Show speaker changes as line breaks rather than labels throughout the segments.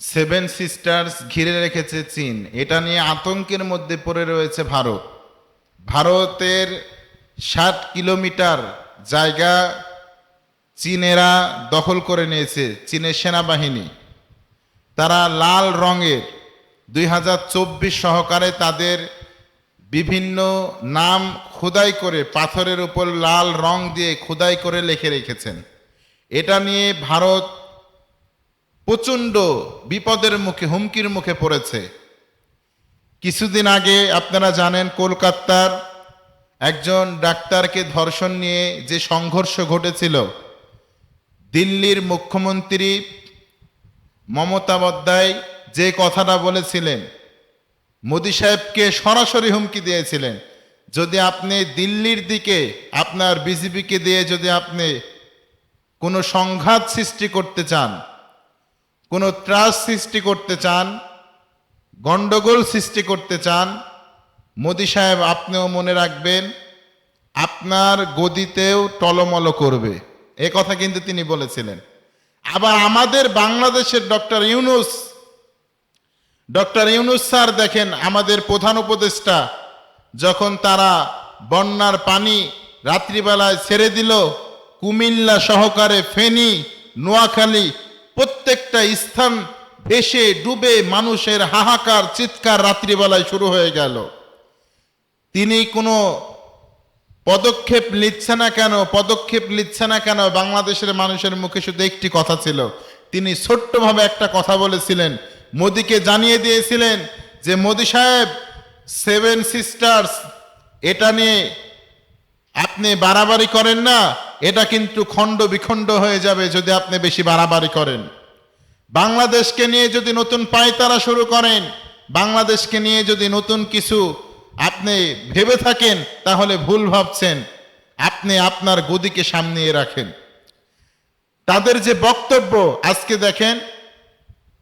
Seven sisters ঘিরে রেখেছে চীন। এটা নিয়ে আতঙ্কের মধ্যে পড়ে রয়েছে ভারত। ভারতের ষাট কিলোমিটার জায়গা চীনেরা দখল করে নিয়েছে, চীনের সেনাবাহিনী। তারা লাল রঙের দুই হাজার চব্বিশ সহকারে তাদের বিভিন্ন নাম খোদাই করে, পাথরের উপর লাল রং দিয়ে খোদাই করে লিখে রেখেছেন। এটা নিয়ে ভারত প্রচণ্ড বিপদের মুখে, হুমকির মুখে পড়েছে। কিছুদিন আগে আপনারা জানেন, কলকাতার একজন ডাক্তারকে ধর্ষণ নিয়ে যে সংঘর্ষ ঘটেছিল, দিল্লির মুখ্যমন্ত্রী মমতা বন্দ্যোপাধ্যায় যে কথাটা বলেছিলেন, মোদী সাহেবকে সরাসরি হুমকি দিয়েছিলেন, যদি আপনি দিল্লির দিকে, আপনার বিজেপিকে দিয়ে যদি আপনি কোনো সংঘাত সৃষ্টি করতে চান কোনো ত্রাস সৃষ্টি করতে চান, গন্ডগোল সৃষ্টি করতে চান, মোদী সাহেব আপনিও মনে রাখবেন, আপনার গদিতেও টলমল করবে। এ কথা কিন্তু তিনি বলেছিলেন। আবার আমাদের বাংলাদেশের doctor Yunus doctor Yunus sir দেখেন, আমাদের প্রধান উপদেষ্টা যখন তারা বন্যার পানি রাত্রিবেলায় ছেড়ে দিল, কুমিল্লা সহকারে ফেনী, নোয়াখালী প্রত্যেকটা স্থান ভেসে ডুবে মানুষের হাহাকার, চিৎকার রাত্রিবেলায় শুরু হয়ে গেল। তিনি কোনো পদক্ষেপ নিচ্ছে না কেন, পদক্ষেপ নিচ্ছে না কেন, বাংলাদেশের মানুষের মুখে শুধু একটি কথা ছিল। তিনি ছোট্টভাবে একটা কথা বলেছিলেন। মোদিকে জানিয়ে দিয়েছিলেন যে, মোদি সাহেব সেভেন সিস্টার্স এটা নিয়ে আপনি বাড়াবাড়ি করেন না, এটা কিন্তু খণ্ড বিখণ্ড হয়ে যাবে যদি আপনি বেশি বাড়াবাড়ি করেন। বাংলাদেশকে নিয়ে যদি নতুন পায়তারা শুরু করেন, বাংলাদেশকে নিয়ে যদি নতুন কিছু আপনি ভেবে থাকেন, তাহলে ভুল ভাবছেন। আপনি আপনার গদিকে সামনে রাখেন। তাদের যে বক্তব্য আজকে দেখেন,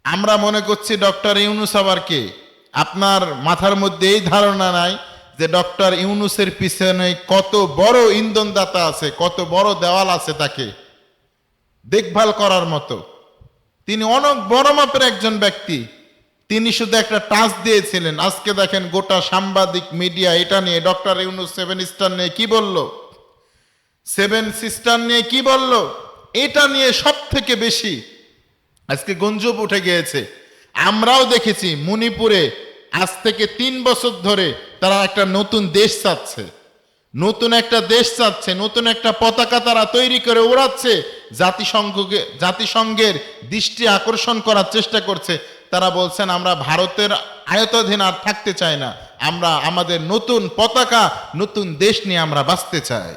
আমরা মনে করছি ডক্টর ইউনুস আবার কে? আপনার মাথার মধ্যে এই ধারণা নাই যে ডক্টর ইউনুসের পিছনে কত বড় ইন্ধনদাতা আছে, কত বড় দেওয়াল আছে তাকে। দেখভাল করার মতো। তিনি অনেক বড় মাপের একজন ব্যক্তি। তিনি শুধু একটা টাচ দিয়েছিলেন। আজকে দেখেন গোটা সাংবাদিক, মিডিয়া, এটা নিয়ে, ডক্টর ইউনুস সেভেন স্টার নিয়ে কি বলল? সেভেন সিস্টার নিয়ে কি বলল? এটা নিয়ে সব থেকে বেশি আজকে গঞ্জব উঠে গিয়েছে। আমরাও দেখেছি, মণিপুরে আজ থেকে তিন বছর ধরে তারা একটা নতুন দেশ চাচ্ছে। নতুন একটা দেশ চাচ্ছে, নতুন একটা পতাকা তারা তৈরি করে ওড়াচ্ছে জাতিসংঘকে, জাতিসংঘের দৃষ্টি আকর্ষণ করার চেষ্টা করছে। তারা বলছেন, আমরা ভারতের আয়তাধীন আর থাকতে চাই না। আমরা আমাদের নতুন পতাকা, নতুন দেশ নিয়ে আমরা বাঁচতে চাই।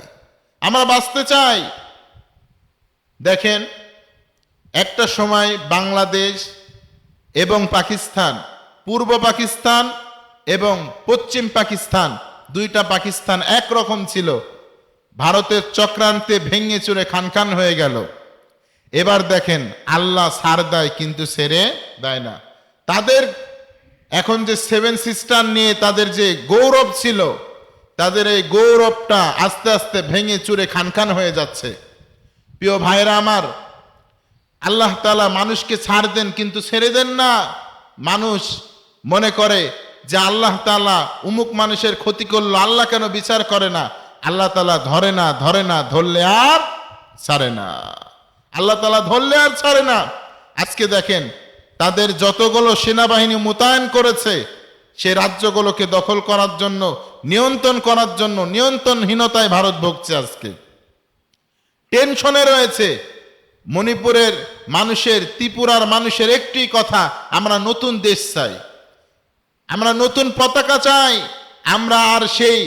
আমরা বাঁচতে চাই। দেখেন, একটা সময় বাংলাদেশ এবং পাকিস্তান, পূর্ব পাকিস্তান এবং পশ্চিম পাকিস্তান দুইটা পাকিস্তান একরকম ছিল। ভারতের চক্রান্তে ভেঙে চুরে খান খান হয়ে গেল। এবার দেখেন আল্লাহ সার দেয় কিন্তু সেরে দেয় না। তাদের এখন যে সেভেন সিস্টার নিয়ে তাদের যে গৌরব ছিল, তাদের এই গৌরবটা আস্তে আস্তে ভেঙে চুরে খান খান হয়ে যাচ্ছে। প্রিয় ভাইরা আমার, আল্লাহ তালা মানুষকে ছাড় দেন কিন্তু ছেড়ে দেন না। মানুষ মনে করে যে আল্লাহ তালা উমুক মানুষের ক্ষতি করল, আল্লাহ কেন বিচার করে না? আল্লাহ তালা ধরে না ধরে না, ধরলে আর ছাড়ে না। আল্লাহ তালা ধরলে আর ছাড়ে না। আজকে দেখেন, তাদের যতগুলো সেনাবাহিনী মোতায়েন করেছে, সে রাজ্যগুলোকে দখল করার জন্য, নিয়ন্ত্রণ করার জন্য নিয়ন্ত্রণহীনতায় ভারত ভুগছে আজকে। টেনশনে রয়েছে, মণিপুরের মানুষের, ত্রিপুরার মানুষের একটি কথা, আমরা নতুন দেশ চাই। আমরা নতুন পতাকা চাই, আমরা আর সেই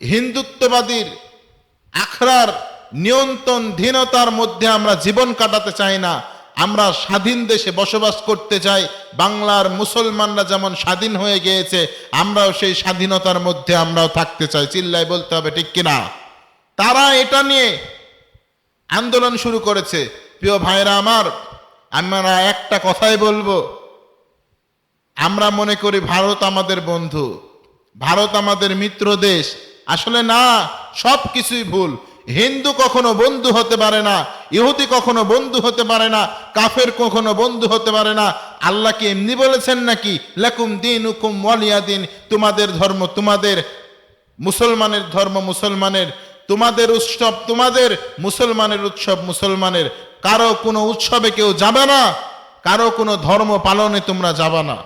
হিন্দুত্ববাদীর আখড়ার নিয়ন্ত্রণহীনতার মধ্যে আমরা জীবন কাটাতে চাই না, আমরা স্বাধীন দেশে বসবাস করতে চাই, বাংলার মুসলমানরা যেমন স্বাধীন হয়ে গিয়েছে, আমরাও সেই স্বাধীনতার মধ্যে আমরাও থাকতে চাই। চিল্লাই বলতে হবে, ঠিক কিনা? তারা এটা নিয়ে আন্দোলন শুরু করেছে। প্রিয় ভাইরা আমার, আমরা একটা কথাই বলব আমরা মনে করি ভারত আমাদের বন্ধু, ভারত আমাদের মিত্র দেশ। আসলে না, সব কিছুই ভুল। হিন্দু কখনো বন্ধু হতে পারে না, ইহুদি কখনো বন্ধু হতে পারে না, কাফের কখনো বন্ধু হতে পারে না। আল্লাহ কি এমনি বলেছেন নাকি? লাকুম দিন হুকুম ওয়ালিয়া দিন, তোমাদের ধর্ম তোমাদের, মুসলমানের ধর্ম মুসলমানের, তোমাদের উৎসব তোমাদের, মুসলমানের উৎসব মুসলমানের। কারও কোনো উৎসবে কেউ যাবে না, কারও কোনো ধর্ম পালনে তোমরা যাবে না।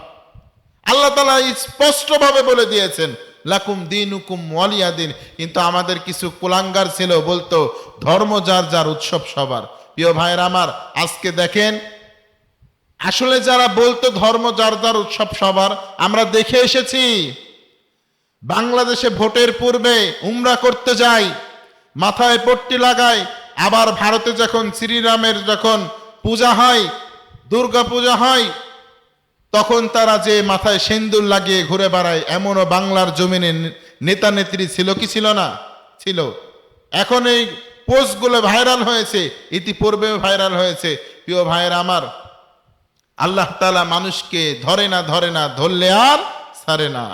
আল্লাহ তালা স্পষ্টভাবে বলে দিয়েছেন, লাকুম দিন হুকুম মলিয়া দিন। কিন্তু আমাদের কিছু কুলাঙ্গার ছিল বলতো, ধর্ম যার যার উৎসব সবার। প্রিয় ভাইয়ের আমার, আজকে দেখেন, আসলে যারা বলতো ধর্ম যার যার উৎসব সবার, আমরা দেখে এসেছি, বাংলাদেশে ভোটের পূর্বে উমরা করতে যাই মাথায় পট্টি লাগায়, আবার ভারতে যখন শ্রীরামের যখন পূজা হয় দুর্গা পূজা হয় তখন তারা যে মাথায় সেন্দুর লাগিয়ে ঘুরে বেড়ায়, এমনও বাংলার জমিনে নেতা নেত্রী ছিল কি ছিল না? ছিল। এখন এই পোস্টগুলো ভাইরাল হয়েছে ইতিপূর্বে ভাইরাল হয়েছে। প্রিয় ভাইয়ের আমার, আল্লাহ তালা মানুষকে ধরে না ধরে না ধরলে আর সারে না।